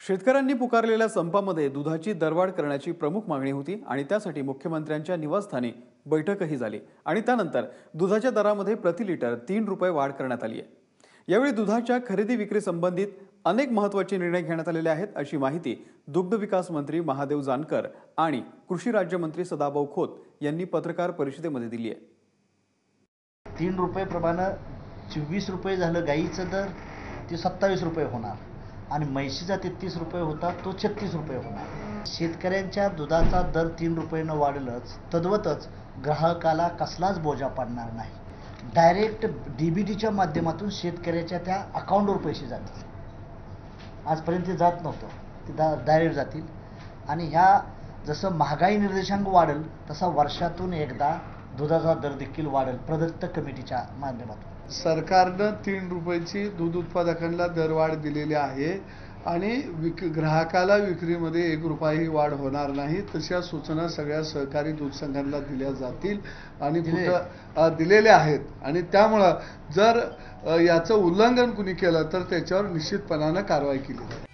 शेतकऱ्यांनी पुकारलेल्या संपामध्ये दुधाची दरवाढ करण्याची प्रमुख मागणी होती आणि त्यासाठी मुख्यमंत्र्यांच्या निवासस्थानी बैठकही झाली. आणि त्यानंतर दुधाच्या दरामध्ये प्रति लिटर तीन रुपये वाढ करण्यात आली आहे. यावेळी दुधाच्या खरेदी विक्री संबंधित अनेक महत्त्वाचे निर्णय घेण्यात आलेले आहेत अशी माहिती दुग्ध विकास मंत्री महादेव जानकर आणि कृषी राज्यमंत्री सदाभाऊ खोत यांनी पत्रकार परिषदेमध्ये दिली आहे. तीन रुपये प्रमाणे चोवीस रुपये झालं गाईचं दर ते सत्तावीस रुपये होणार. आणि म्हैशीचा तेहतीस रुपये होता तो छत्तीस रुपये होणार शेतकऱ्यांच्या दुधाचा दर तीन रुपयेनं वाढलंच तद्वतच ग्राहकाला कसलाच बोजा पडणार नाही. डायरेक्ट डी बी डीच्या माध्यमातून शेतकऱ्याच्या त्या अकाउंटवर पैसे जातील. आजपर्यंत ते जात नव्हतं ते दा डायरेक्ट जातील. आणि ह्या जसं महागाई निर्देशांक वाढेल तसा वर्षातून एकदा दुधाचा दर देखील वाढेल प्रदत्त कमिटीच्या माध्यमातून. सरकारनं तीन रुपयाची दूध उत्पादकांना दरवाढ दिलेली आहे आणि विक ग्राहकाला विक्रीमध्ये एक रुपयाही वाढ होणार नाही तशा सूचना सगळ्या सहकारी दूध संघांना दिल्या जातील आणि. कुठं दिलेल्या आहेत. आणि त्यामुळं जर याचं उल्लंघन कुणी केलं तर त्याच्यावर निश्चितपणानं कारवाई केली जाईल.